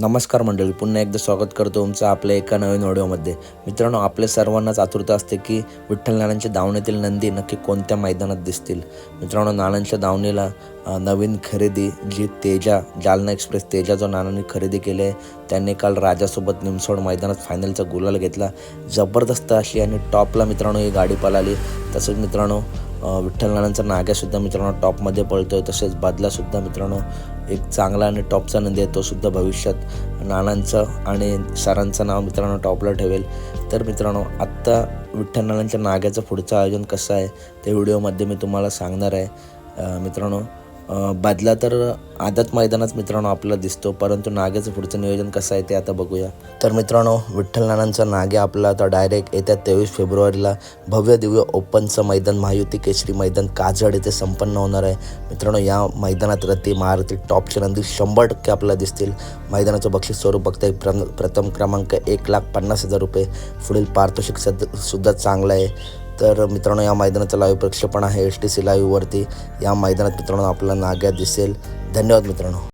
नमस्कार मंडळी पुन्हा एकदा स्वागत करतो तुमचं आपल्या एका नवीन व्हिडिओमध्ये मित्रांनो आपल्या सर्वांनाच आतुरता असते की विठ्ठल नानांच्या दावणीतील नंदी नक्की कोणत्या मैदानात दिसतील? मित्रांनो नानांच्या दावणीला नवीन खरेदी जी तेजा जालना एक्सप्रेस तेजा जो नानांनी खरेदी केली आहे त्यांनी काल राजासोबत निमसोड मैदानात फायनलचा गुलाल घेतला. जबरदस्त अशी आणि टॉपला मित्रांनो ही गाडी पळाली. तसंच मित्रांनो विठ्ठल नानांचा नाग्यासुद्धा मित्रांनो टॉपमध्ये पळतोय. तसेच बादलासुद्धा मित्रांनो एक चांगला आणि टॉपचा नंदी आहे सुद्धा भविष्यात नानांचं आणि सरांचं नाव मित्रांनो टॉपला ठेवेल. तर मित्रांनो आत्ता विठ्ठल नानांच्या नाग्याचं पुढचं आयोजन कसं आहे ते व्हिडिओमध्ये मी तुम्हाला सांगणार आहे. मित्रांनो बदला तर आदत मैदानात मित्रांनो आपल्याला दिसतो परंतु नाग्याचं पुढचं नियोजन कसं आहे ते आता बघूया. तर मित्रांनो विठ्ठल नानांचा आपला आता डायरेक्ट येत्या तेवीस फेब्रुवारीला भव्य दिव्य ओपनचं मैदान महायुती केसरी मैदान काजड येथे संपन्न होणार आहे. मित्रांनो या मैदानात रती महारथी टॉपचे नंदी शंभर टक्के आपल्याला दिसतील. मैदानाचं बक्षीस स्वरूप बघताय प्रम प्रथम क्रमांक एक लाख पन्नास हजार रुपये. पुढील पारितोषिक सद सुद्धा चांगलं आहे. तर मित्रांनो या मैदानाचं लाईव्ह प्रक्षेपण आहे. एस टी सी लाईव्हवरती या मैदानात मित्रांनो आपल्याला नाग्या दिसेल. धन्यवाद मित्रांनो.